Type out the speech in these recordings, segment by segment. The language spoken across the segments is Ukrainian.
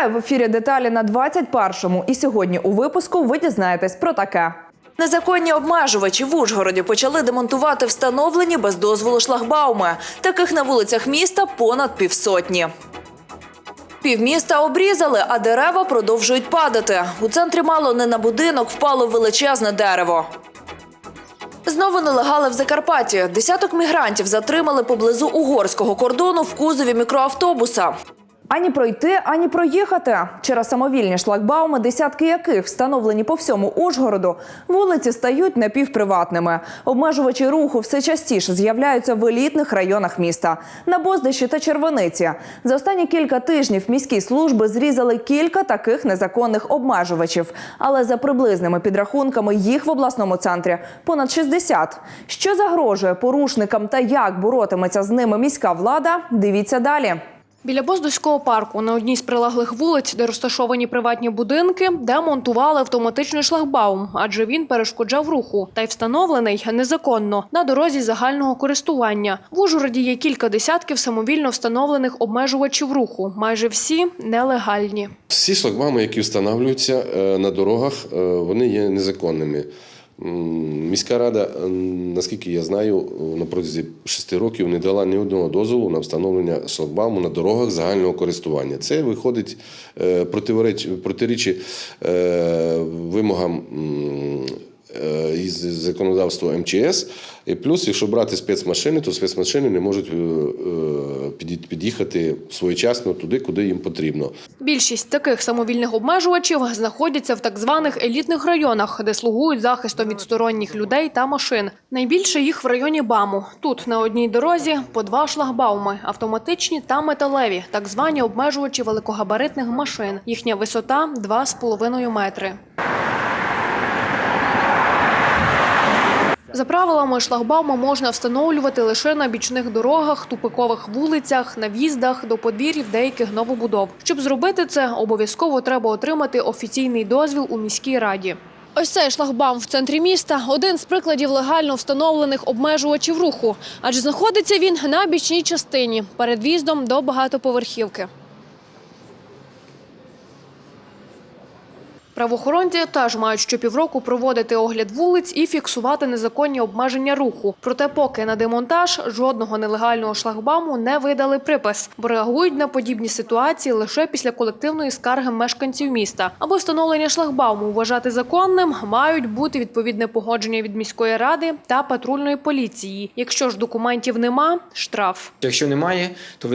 Вітаю в ефірі деталі на 21-му. І сьогодні у випуску ви дізнаєтесь про таке. Незаконні обмежувачі в Ужгороді почали демонтувати встановлені без дозволу шлагбауми. Таких на вулицях міста понад півсотні. Півміста обрізали, а дерева продовжують падати. У центрі мало не на будинок впало величезне дерево. Знову нелегали в Закарпатті. Десяток мігрантів затримали поблизу угорського кордону в кузові мікроавтобуса. Ані пройти, ані проїхати. Через самовільні шлагбауми, десятки яких встановлені по всьому Ужгороду, вулиці стають напівприватними. Обмежувачі руху все частіше з'являються в елітних районах міста на Боздищі та Червониці. За останні кілька тижнів міські служби зрізали кілька таких незаконних обмежувачів. Але за приблизними підрахунками їх в обласному центрі понад 60. Що загрожує порушникам та як боротиметься з ними міська влада? Дивіться далі. Біля Боздоського парку на одній з прилеглих вулиць, де розташовані приватні будинки, демонтували автоматичний шлагбаум, адже він перешкоджав руху та й встановлений незаконно на дорозі загального користування. В Ужгороді є кілька десятків самовільно встановлених обмежувачів руху. Майже всі нелегальні. Всі шлагбауми, які встановлюються е, на дорогах, е, вони є незаконними. Міська рада, е, наскільки я знаю, е, на протязі шести років не дала ні одного дозволу на встановлення шлагбауму на дорогах загального користування. Це виходить е, е, вимогам із законодавства МЧС. І плюс, якщо брати спецмашини, то спецмашини не можуть е, е, під'їхати своєчасно туди, куди їм потрібно. Більшість таких самовільних обмежувачів знаходяться в так званих елітних районах, де слугують захистом від сторонніх людей та машин. Найбільше їх в районі БАМу. Тут на одній дорозі по два шлагбауми – автоматичні та металеві, так звані обмежувачі великогабаритних машин. Їхня висота – 2,5 метри. За правилами, шлагбауми можна встановлювати лише на бічних дорогах, тупикових вулицях, на в'їздах до подвір'їв деяких новобудов. Щоб зробити це, обов'язково треба отримати офіційний дозвіл у міській раді. Ось цей шлагбаум в центрі міста – один з прикладів легально встановлених обмежувачів руху, адже знаходиться він на бічній частині перед в'їздом до багатоповерхівки. Правоохоронці теж мають щопівроку проводити огляд вулиць і фіксувати незаконні обмеження руху. Проте, поки на демонтаж жодного нелегального шлагбауму не видали припис, бо реагують на подібні ситуації лише після колективної скарги мешканців міста. Аби встановлення шлагбауму вважати законним, мають бути відповідне погодження від міської ради та патрульної поліції. Якщо ж документів нема, штраф. Якщо немає, то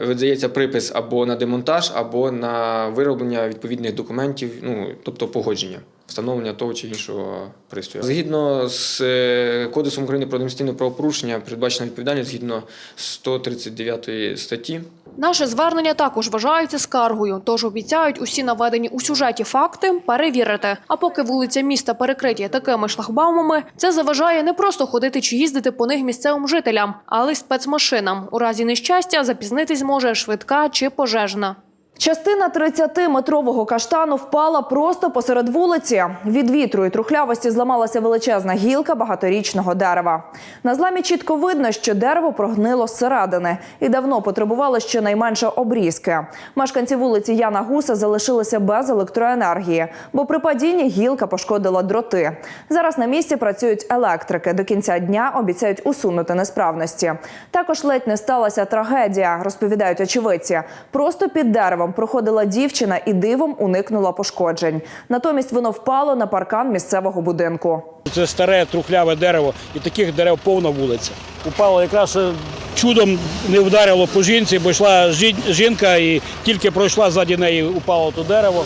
видається припис або на демонтаж, або на вироблення відповідних документів, ну тобто погодження. Встановлення того чи іншого пристрою. Згідно з е, Кодексом України про адміністративне правопорушення, передбачена відповідальність згідно 139 статті. Наше звернення також вважається скаргою, тож обіцяють усі наведені у сюжеті факти перевірити. А поки вулиця міста перекриті такими шлагбаумами, це заважає не просто ходити чи їздити по них місцевим жителям, але й спецмашинам. У разі нещастя запізнитись може швидка чи пожежна. Частина 30-метрового каштану впала просто посеред вулиці. Від вітру і трухлявості зламалася величезна гілка багаторічного дерева. На зламі чітко видно, що дерево прогнило зсередини і давно потребувало щонайменше обрізки. Мешканці вулиці Яна Гуса залишилися без електроенергії, бо при падінні гілка пошкодила дроти. Зараз на місці працюють електрики. До кінця дня обіцяють усунути несправності. Також ледь не сталася трагедія, розповідають очевидці. Просто під деревом проходила дівчина і дивом уникнула пошкоджень. Натомість воно впало на паркан місцевого будинку. Це старе трухляве дерево, і таких дерев повна вулиця. Упало якраз е, чудом не вдарило по жінці, бо йшла жінка і тільки пройшла ззаді неї, упало то дерево.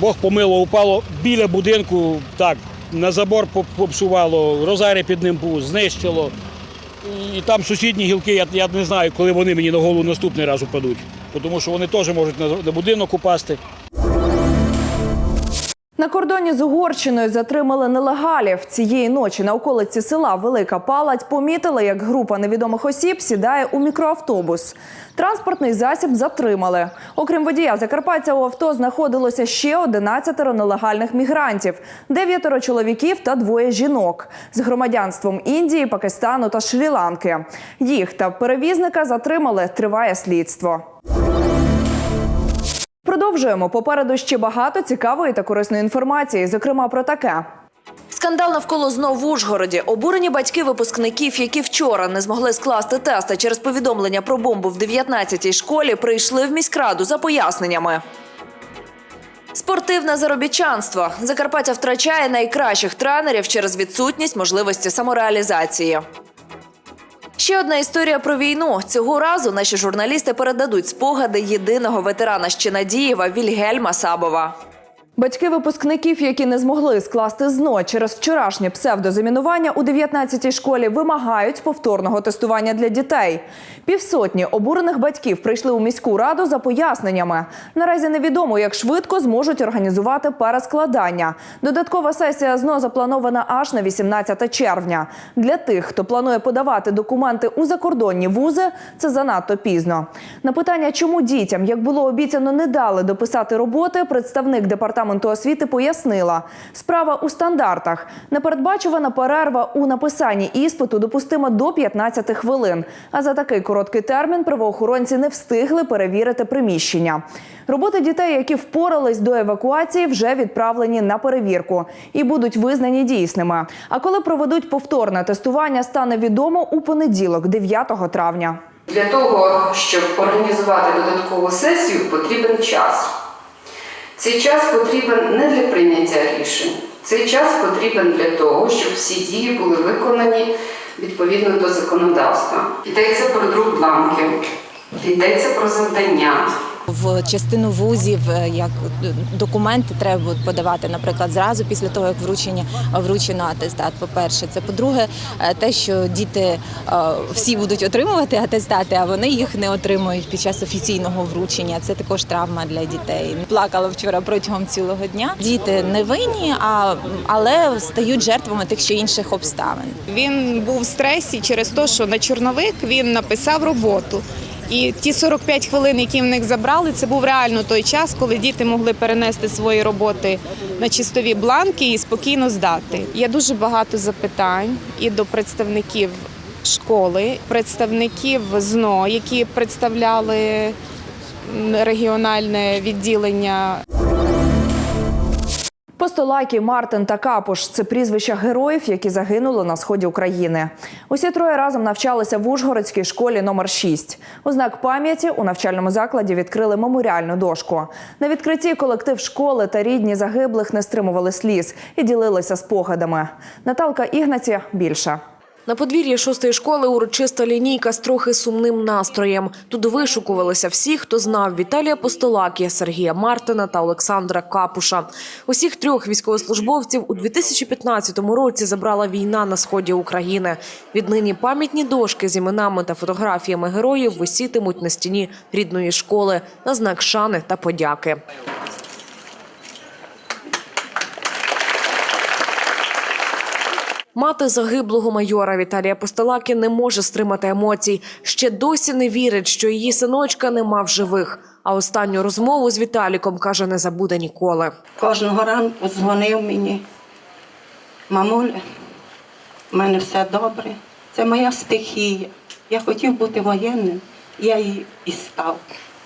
Бог помило, упало біля будинку, так, на забор попсувало, розари під ним був, знищило. І там сусідні гілки, я, я не знаю, коли вони мені на голову наступний раз упадуть. Тому що вони теж можуть на, будинок упасти. На кордоні з Угорщиною затримали нелегалів. Цієї ночі на околиці села Велика Палать помітили, як група невідомих осіб сідає у мікроавтобус. Транспортний засіб затримали. Окрім водія Закарпаття, у авто знаходилося ще 11 нелегальних мігрантів, дев'ятеро чоловіків та двоє жінок з громадянством Індії, Пакистану та Шрі-Ланки. Їх та перевізника затримали. Триває слідство. Продовжуємо. Попереду ще багато цікавої та корисної інформації, зокрема про таке. Скандал навколо знов в Ужгороді. Обурені батьки випускників, які вчора не змогли скласти тести через повідомлення про бомбу в 19-й школі, прийшли в міськраду за поясненнями. Спортивне заробітчанство. Закарпаття втрачає найкращих тренерів через відсутність можливості самореалізації. Ще одна історія про війну. Цього разу наші журналісти передадуть спогади єдиного ветерана Чинадієва Вільгельма Сабова. Батьки випускників, які не змогли скласти ЗНО через вчорашнє псевдозамінування у 19-й школі, вимагають повторного тестування для дітей. Півсотні обурених батьків прийшли у міську раду за поясненнями. Наразі невідомо, як швидко зможуть організувати перескладання. Додаткова сесія ЗНО запланована аж на 18 червня. Для тих, хто планує подавати документи у закордонні вузи, це занадто пізно. На питання, чому дітям, як було обіцяно, не дали дописати роботи, представник департаменту освіти пояснила: справа у стандартах. Непередбачувана перерва у написанні іспиту допустима до 15 хвилин. А за такий короткий термін правоохоронці не встигли перевірити приміщення. Роботи дітей, які впорались до евакуації, вже відправлені на перевірку і будуть визнані дійсними. А коли проведуть повторне тестування, стане відомо у понеділок, 9 травня. Для того, щоб організувати додаткову сесію, потрібен час. Цей час потрібен не для прийняття рішень. Цей час потрібен для того, щоб всі дії були виконані відповідно до законодавства. Йдеться про друк бланків, йдеться про завдання, В частину вузів е, як документи треба подавати, наприклад, зразу після того, як вручення вручено атестат. По-перше, це по-друге, е, те, що діти е, всі будуть отримувати атестати, а вони їх не отримують під час офіційного вручення. Це також травма для дітей. Плакала вчора протягом цілого дня. Діти не винні, а але стають жертвами тих чи інших обставин. Він був в стресі через те, що на чорновик він написав роботу. І ті 45 хвилин, які в них забрали, це був реально той час, коли діти могли перенести свої роботи на чистові бланки і спокійно здати. Є дуже багато запитань і до представників школи, представників ЗНО, які представляли регіональне відділення Постолаки, Мартин та Капуш це прізвища героїв, які загинули на сході України. Усі троє разом навчалися в Ужгородській школі номер 6 У знак пам'яті у навчальному закладі відкрили меморіальну дошку. На відкритті колектив школи та рідні загиблих не стримували сліз і ділилися спогадами. Наталка Ігнаці більше. На подвір'ї шостої школи урочиста лінійка з трохи сумним настроєм. Тут вишукувалися всі, хто знав Віталія Постолакі, Сергія Мартина та Олександра Капуша. Усіх трьох військовослужбовців у 2015 році забрала війна на сході України. Віднині пам'ятні дошки з іменами та фотографіями героїв висітимуть на стіні рідної школи на знак шани та подяки. Мати загиблого майора Віталія Постолаки не може стримати емоцій. Ще досі не вірить, що її синочка нема в живих. А останню розмову з Віталіком каже, не забуде ніколи. Кожного ранку дзвонив мені. Мамуля, в мене все добре. Це моя стихія. Я хотів бути воєнним, я її і став.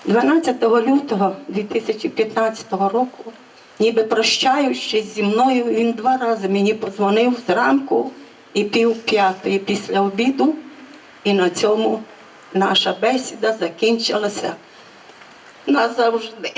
12 лютого 2015 року, ніби прощаючись зі мною, він два рази мені подзвонив зранку і пів п'ятої після обіду. І на цьому наша бесіда закінчилася назавжди.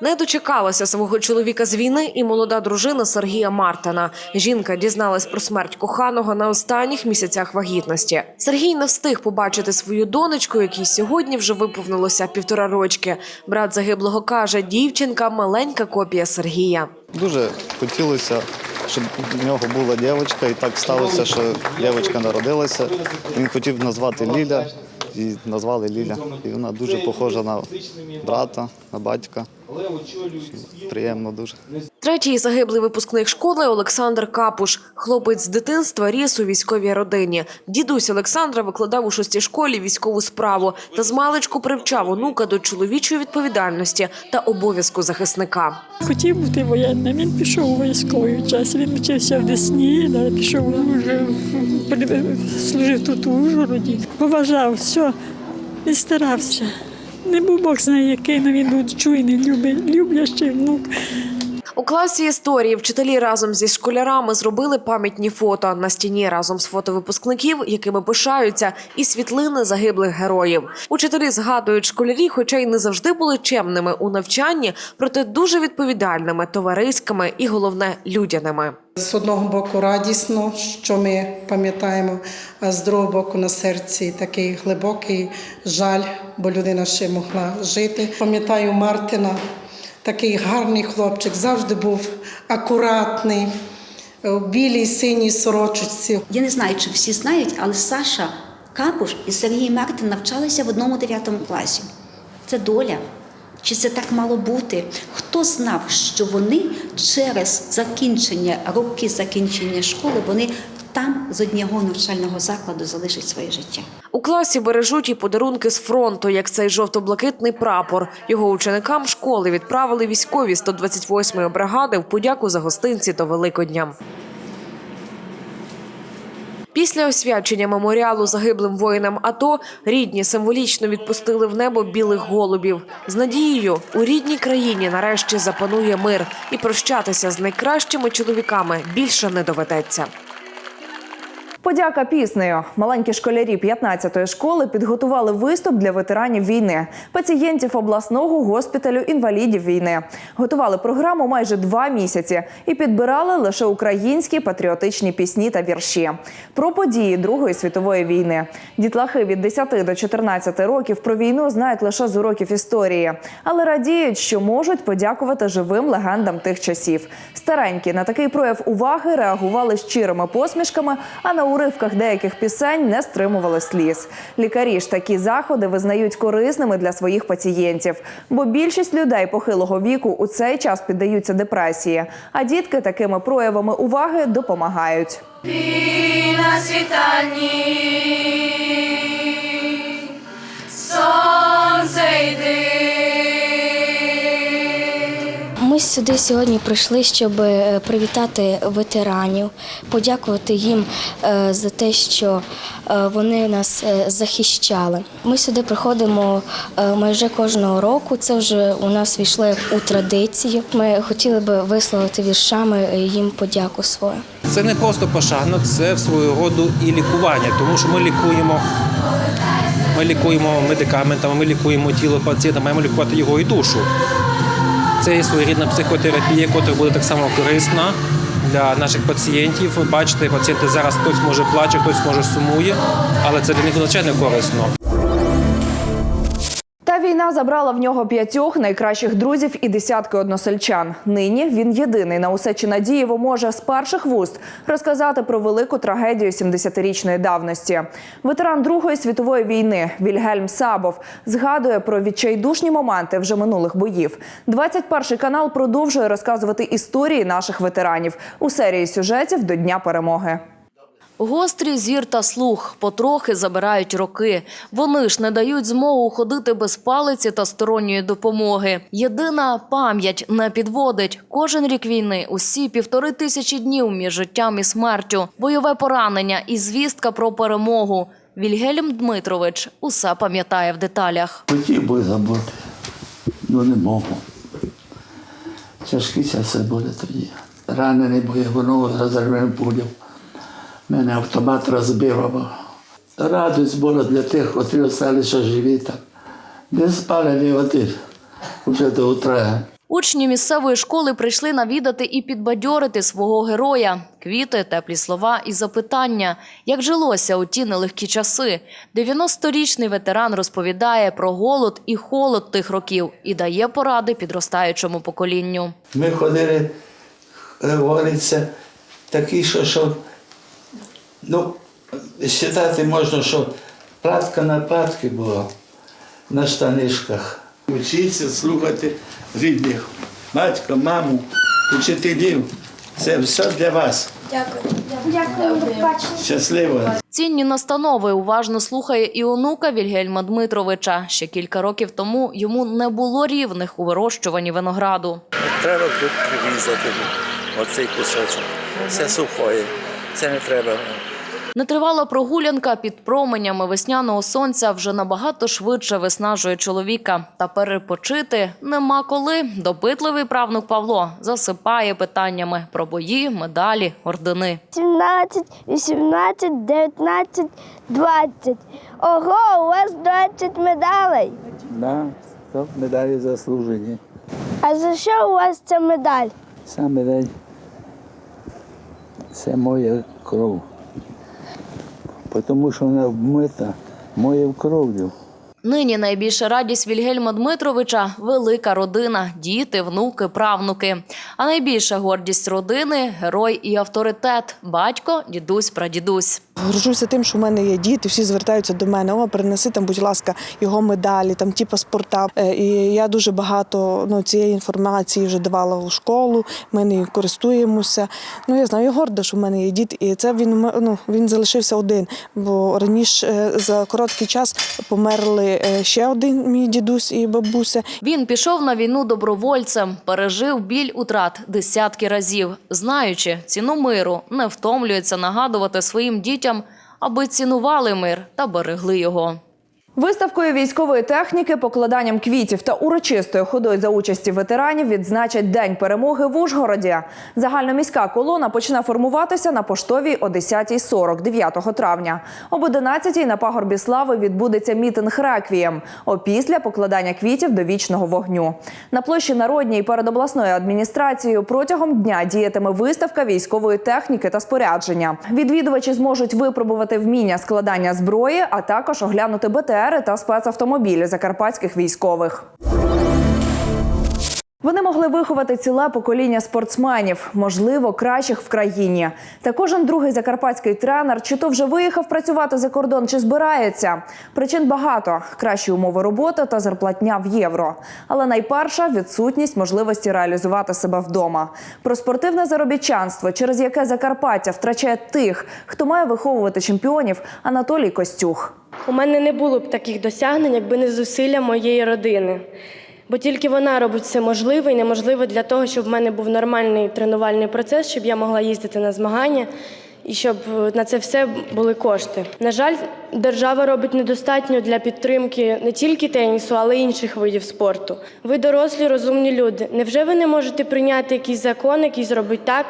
Не дочекалася свого чоловіка з війни і молода дружина Сергія Мартина. Жінка дізналась про смерть коханого на останніх місяцях вагітності. Сергій не встиг побачити свою донечку, якій сьогодні вже виповнилося півтора рочки. Брат загиблого каже, дівчинка маленька копія Сергія. Дуже хотілося, щоб у нього була дівчинка, і так сталося, що дівчинка народилася. Він хотів назвати Ліля, і назвали Ліля. І вона дуже похожа на брата, на батька. Приємно дуже. Третій загиблий випускник школи Олександр Капуш. Хлопець з дитинства ріс у військовій родині. Дідусь Олександра викладав у шостій школі військову справу та змалечку привчав онука до чоловічої відповідальності та обов'язку захисника. Хотів бути воєнним, він пішов у військовий час. Він вчився в Десні, пішов вже служив тут у Ужгороді. Поважав все, і старався. не був Бог знає який, але він був чуйний, люблящий внук. У класі історії вчителі разом зі школярами зробили пам'ятні фото на стіні разом з фото випускників, якими пишаються, і світлини загиблих героїв. Учителі згадують школярі, хоча й не завжди були чемними у навчанні, проте дуже відповідальними, товариськими і головне людяними. З одного боку радісно, що ми пам'ятаємо, а з другого боку на серці такий глибокий жаль, бо людина ще могла жити. Пам'ятаю Мартина, такий гарний хлопчик, завжди був акуратний, у білій синій сорочці. Я не знаю, чи всі знають, але Саша Капуш і Сергій Мартин навчалися в одному дев'ятому класі. Це доля. Чи це так мало бути? Хто знав, що вони через закінчення роки закінчення школи вони там з одного навчального закладу залишать своє життя? У класі бережуть і подарунки з фронту, як цей жовто-блакитний прапор. Його ученикам школи відправили військові 128-ї бригади в подяку за гостинці до Великодня. Після освячення меморіалу загиблим воїнам АТО рідні символічно відпустили в небо білих голубів з надією у рідній країні нарешті запанує мир і прощатися з найкращими чоловіками більше не доведеться. Подяка піснею. Маленькі школярі 15-ї школи підготували виступ для ветеранів війни, пацієнтів обласного госпіталю інвалідів війни. Готували програму майже два місяці і підбирали лише українські патріотичні пісні та вірші про події Другої світової війни. Дітлахи від 10 до 14 років про війну знають лише з уроків історії, але радіють, що можуть подякувати живим легендам тих часів. Старенькі на такий прояв уваги реагували щирими посмішками, а на уривках деяких пісень не стримували сліз. Лікарі ж такі заходи визнають корисними для своїх пацієнтів, бо більшість людей похилого віку у цей час піддаються депресії, а дітки такими проявами уваги допомагають. на світанні, сонце йди. Ми сюди сьогодні прийшли, щоб е, привітати ветеранів, подякувати їм е, за те, що е, вони нас захищали. Ми сюди приходимо майже кожного року. Це вже у нас війшло у традицію. Ми хотіли би висловити віршами їм подяку свою. Це не просто пошана, це в свою роду і лікування, тому що ми лікуємо. Ми лікуємо медикаментами, ми лікуємо тіло пацієнта, маємо лікувати його і душу. Це є своєрідна психотерапія, яка буде так само корисна для наших пацієнтів. Бачите, пацієнти зараз хтось може плаче, хтось може сумує, але це для них надзвичайно корисно. Війна забрала в нього п'ятьох найкращих друзів і десятки односельчан. Нині він єдиний на усе чи Надієво може з перших вуст розказати про велику трагедію 70-річної давності. Ветеран Другої світової війни Вільгельм Сабов згадує про відчайдушні моменти вже минулих боїв. 21 канал продовжує розказувати історії наших ветеранів у серії сюжетів до Дня перемоги. Гострий зір та слух потрохи забирають роки. Вони ж не дають змогу ходити без палиці та сторонньої допомоги. Єдина пам'ять не підводить. Кожен рік війни, усі півтори тисячі днів між життям і смертю, бойове поранення і звістка про перемогу. Вільгельм Дмитрович усе пам'ятає в деталях. Хотів би забути, але не можу. Тяжкі часи були тоді. Ранений боєгонов розірваний пулів. Мене автомат розбив. Радість була для тих, котрі залишилися живі там. Не спали ні один. Уже до утра. Учні місцевої школи прийшли навідати і підбадьорити свого героя. Квіти, теплі слова і запитання, як жилося у ті нелегкі часи. 90-річний ветеран розповідає про голод і холод тих років і дає поради підростаючому поколінню. Ми ходили, е, говориться, такі, що, що ну, вважати можна, що платка на платки була на штанишках. Вчіться слухати рідних, батька, маму, учителів. Це все для вас. Дякую. Дякую. Щасливо. Цінні настанови уважно слухає і онука Вільгельма Дмитровича. Ще кілька років тому йому не було рівних у вирощуванні винограду. Треба тут прирізати оцей кусочок. Це сухое, це не треба Нетривала прогулянка під променями весняного сонця вже набагато швидше виснажує чоловіка. Та перепочити нема коли. Допитливий правнук Павло засипає питаннями про бої, медалі, ордени. 17, 18, 19, 20. Ого, у вас 20 медалей. Да, медалі заслужені. А за що у вас ця медаль? Саме день це моя кров. Тому що вона вмита моєю кров'ю. Нині найбільша радість Вільгельма Дмитровича велика родина, діти, внуки, правнуки. А найбільша гордість родини герой і авторитет батько, дідусь, прадідусь. Горжуся тим, що в мене є діти, всі звертаються до мене. О, принеси там, будь ласка, його медалі, там ті паспорта. Е, І я дуже багато ну, цієї інформації вже давала у школу. Ми нею користуємося. Ну я знаю, я горда, що в мене є діти, і це він ну, він залишився один. Бо раніше е, за короткий час померли е, ще один мій дідусь і бабуся. Він пішов на війну добровольцем, пережив біль утрат десятки разів, знаючи ціну миру, не втомлюється нагадувати своїм дітям, аби цінували мир та берегли його. Виставкою військової техніки, покладанням квітів та урочистою ходою за участі ветеранів відзначать День перемоги в Ужгороді. Загальноміська колона почне формуватися на поштовій о 10.40 9 травня. Об 11.00 на пагорбі слави відбудеться мітинг реквієм. Опісля покладання квітів до вічного вогню. На площі Народній перед обласною адміністрацією протягом дня діятиме виставка військової техніки та спорядження. Відвідувачі зможуть випробувати вміння складання зброї, а також оглянути БТРи та спецавтомобілі закарпатських військових. Вони могли виховати ціле покоління спортсменів, можливо, кращих в країні. Та кожен другий закарпатський тренер чи то вже виїхав працювати за кордон, чи збирається. Причин багато: кращі умови роботи та зарплатня в євро. Але найперша відсутність можливості реалізувати себе вдома. Про спортивне заробітчанство, через яке Закарпаття втрачає тих, хто має виховувати чемпіонів, Анатолій Костюх. У мене не було б таких досягнень, якби не зусилля моєї родини. Бо тільки вона робить все можливе і неможливе для того, щоб в мене був нормальний тренувальний процес, щоб я могла їздити на змагання і щоб е, на це все були кошти. На жаль, держава робить недостатньо для підтримки не тільки тенісу, але й інших видів спорту. Ви дорослі, розумні люди. Невже ви не можете прийняти якийсь закон, який зробить так,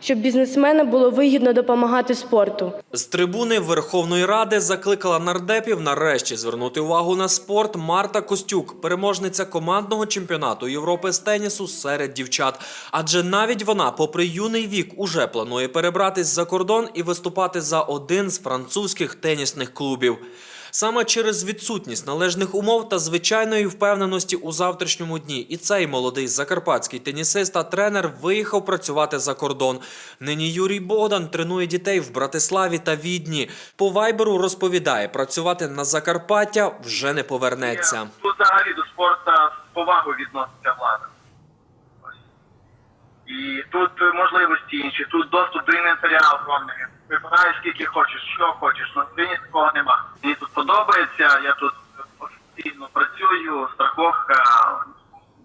щоб бізнесменам було вигідно допомагати спорту? З трибуни Верховної Ради закликала нардепів нарешті звернути увагу на спорт Марта Костюк, переможниця командного чемпіонату Європи з тенісу серед дівчат. Адже навіть вона, попри юний вік, уже планує перебратись за кордон і виступати за один з французьких тенісних клубів. Саме через відсутність належних умов та звичайної впевненості у завтрашньому дні і цей молодий закарпатський тенісист та тренер виїхав працювати за кордон. Нині Юрій Богдан тренує дітей в Братиславі та Відні. По вайберу розповідає, працювати на Закарпаття вже не повернеться. Взагалі до спорту з відноситься влада. І тут можливості інші, тут доступ до інвентаря оформлений. Вибираєш скільки хочеш, що хочеш. На мені такого нема. Мені тут подобається, я тут офіційно працюю, страховка,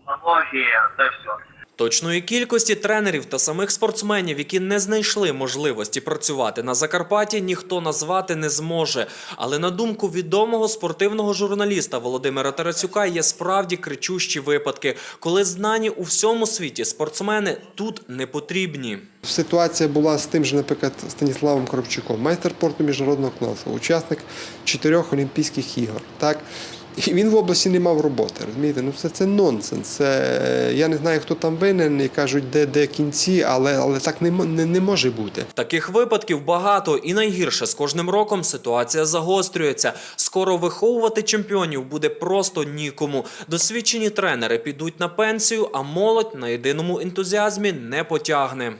налоги, це все. Точної кількості тренерів та самих спортсменів, які не знайшли можливості працювати на Закарпатті, ніхто назвати не зможе. Але на думку відомого спортивного журналіста Володимира Тарасюка, є справді кричущі випадки, коли знані у всьому світі спортсмени тут не потрібні. Ситуація була з тим же, наприклад, Станіславом Коробчуком, майстер спорту міжнародного класу, учасник чотирьох Олімпійських ігор. Так? І він в області не мав роботи. Розумієте? Ну це, це нонсенс. Це, я не знаю, хто там винен, і кажуть, де, де кінці, але, але так не, не, не може бути. Таких випадків багато, і найгірше з кожним роком ситуація загострюється. Скоро виховувати чемпіонів буде просто нікому. Досвідчені тренери підуть на пенсію, а молодь на єдиному ентузіазмі не потягне.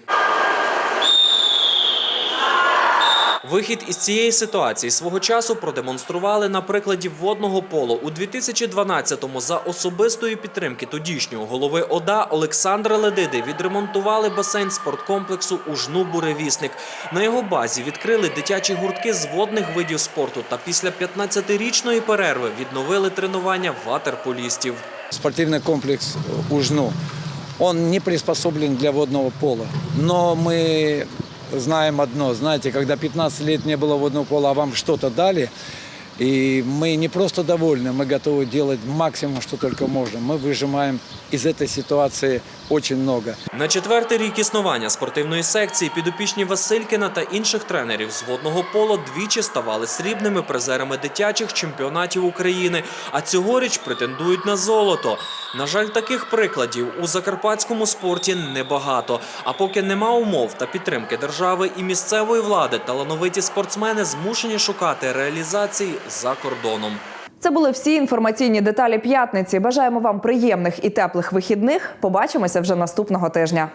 Вихід із цієї ситуації свого часу продемонстрували на прикладі водного поло у 2012-му за особистої підтримки тодішнього голови ОДА Олександра Ледиди відремонтували басейн спорткомплексу Ужну Буревісник. На його базі відкрили дитячі гуртки з водних видів спорту та після 15-річної перерви відновили тренування ватерполістів. спортивный комплекс Ужну. Он не приспособлен для водного пола, но мы знаем одно. Знаете, когда 15 лет не было водного пола, а вам что-то дали, и мы не просто довольны, мы готовы делать максимум, что только можно. Мы выжимаем из этой ситуации очень много. На четвертий рік існування спортивної секції підопічні Василькіна та інших тренерів з водного поло двічі ставали срібними призерами дитячих чемпіонатів України, а цьогоріч претендують на золото. На жаль, таких прикладів у закарпатському спорті небагато. А поки нема умов та підтримки держави і місцевої влади, талановиті спортсмени змушені шукати реалізації за кордоном. Це були всі інформаційні деталі п'ятниці. Бажаємо вам приємних і теплих вихідних. Побачимося вже наступного тижня.